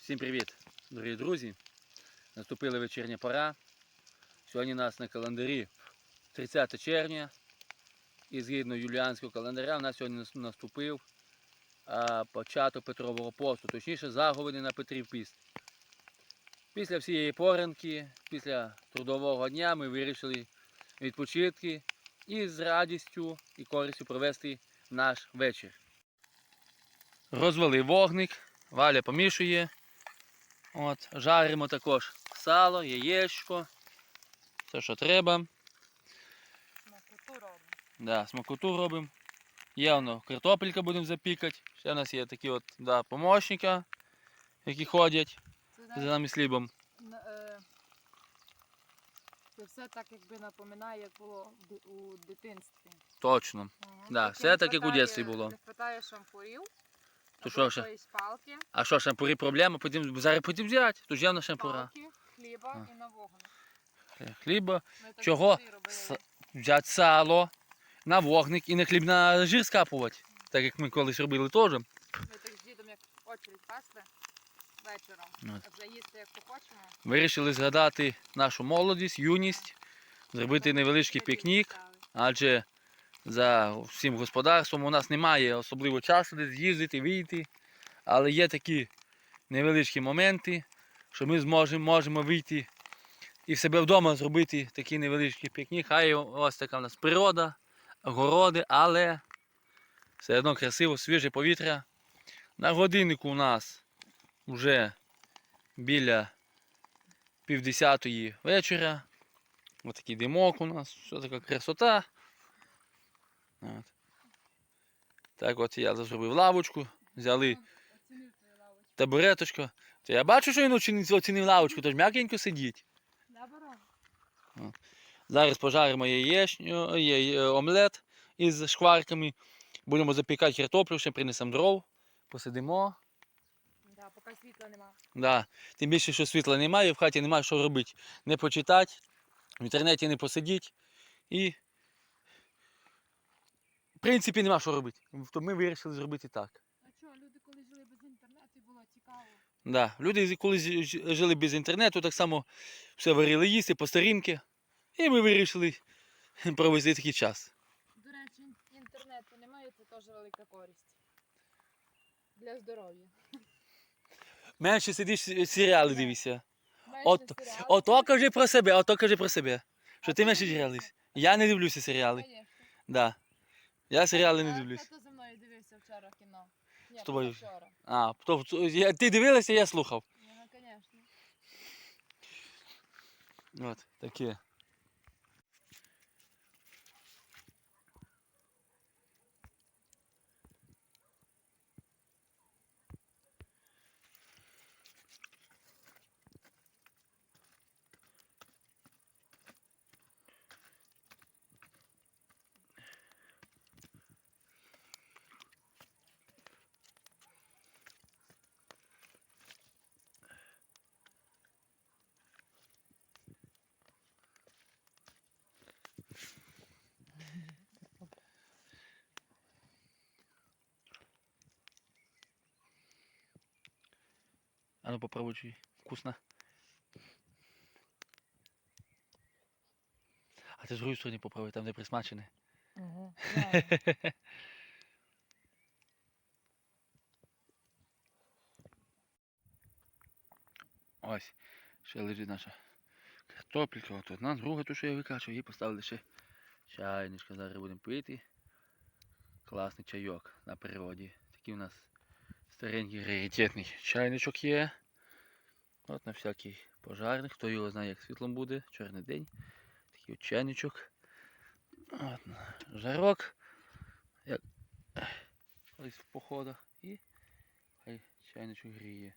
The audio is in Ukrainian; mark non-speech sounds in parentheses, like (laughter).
Всім привіт, дорогі друзі. Наступила вечірня пора. Сьогодні у нас на календарі 30 червня. І згідно юліанського календаря, у нас сьогодні наступив початок Петрового посту, точніше заговини на Петрів піст. Після всієї поранки, після трудового дня ми вирішили відпочити і з радістю і користю провести наш вечір. Розвели вогник, Валя помішує. От, жаримо також сало, яєчко, все, що треба. Смакоту робимо. Да, смакоту робимо. Є воно картопелька будемо запікати. Ще в нас є такі от да, помощника, які ходять за нами слідом. н- е, це все так якби напоминає, як було у дитинстві. Точно. Ага. Да, все так, як у дитинстві було. Не шампурів, То що ще? палки, А що, шампури проблема? Потім, зараз потім взяти. Тут явно шампура. палки, хліба і на вогонь. Хліба, Ми так Чого? завжди робили. С- взяти сало на вогник і на хліб на жир скапувати. Так як ми колись робили теж. Ми так з дідом як очередь пасли вечором. От. Як хочемо. Вирішили згадати нашу молодість, юність, зробити невеличкий пікнік. Адже за всім господарством у нас немає особливо часу десь з'їздити, вийти. Але є такі невеличкі моменти, що ми зможемо можемо вийти і в себе вдома зробити такий невеличкий пікнік. Хай ось така в нас природа, городи, але все одно красиво, свіже повітря. На годиннику у нас вже біля півдесятої вечора. Ось такий димок у нас, все така красота. От. Так от я зробив лавочку, взяли табуреточку. То я бачу, що він оцінив, оцінив лавочку, тож м'якенько сидіть. Зараз пожаримо яєчню, яє- омлет із шкварками. Будемо запікати картоплю, ще принесемо дров, посидимо. Да, поки світла нема. Да. Тим більше, що світла немає, в хаті немає що робити. Не почитати, в інтернеті не посидіти. І в принципі нема що робити. То ми вирішили зробити так. А що, люди коли жили без інтернету, було цікаво. Да. Люди, коли жили без інтернету, так само все варили їсти по старінки. І ми вирішили (laughs) провести такий час. До речі, інтернету немає, це теж велика користь. Для здоров'я. Менше сидиш серіали дивишся. От, серіалів. ото кажи про себе, ото кажи про себе. Що А ти менше дивишся? Я не дивлюся серіали. Да. Я серіали не дивлюсь. Хто зі мною дивився вчора кіно? Ні, З тобою? вчора. А, то, я, ти дивилася, я слухав. Ну, звісно. От, таке. А ну попробуй чуть. Вкусно. А ти з другої сторони попробуй, там де присмачене. Угу. Ось, ще лежить наша картопелька. От одна, друга, ту, що я викачав, її поставили ще чайничка. Зараз будемо пити. Класний чайок на природі. Такий у нас старенький раритетний чайничок є. От на всякий пожарний. Хто його знає, як світлом буде, чорний день. Такий от чайничок. От, жарок. Як колись в походах. І хай чайничок гріє.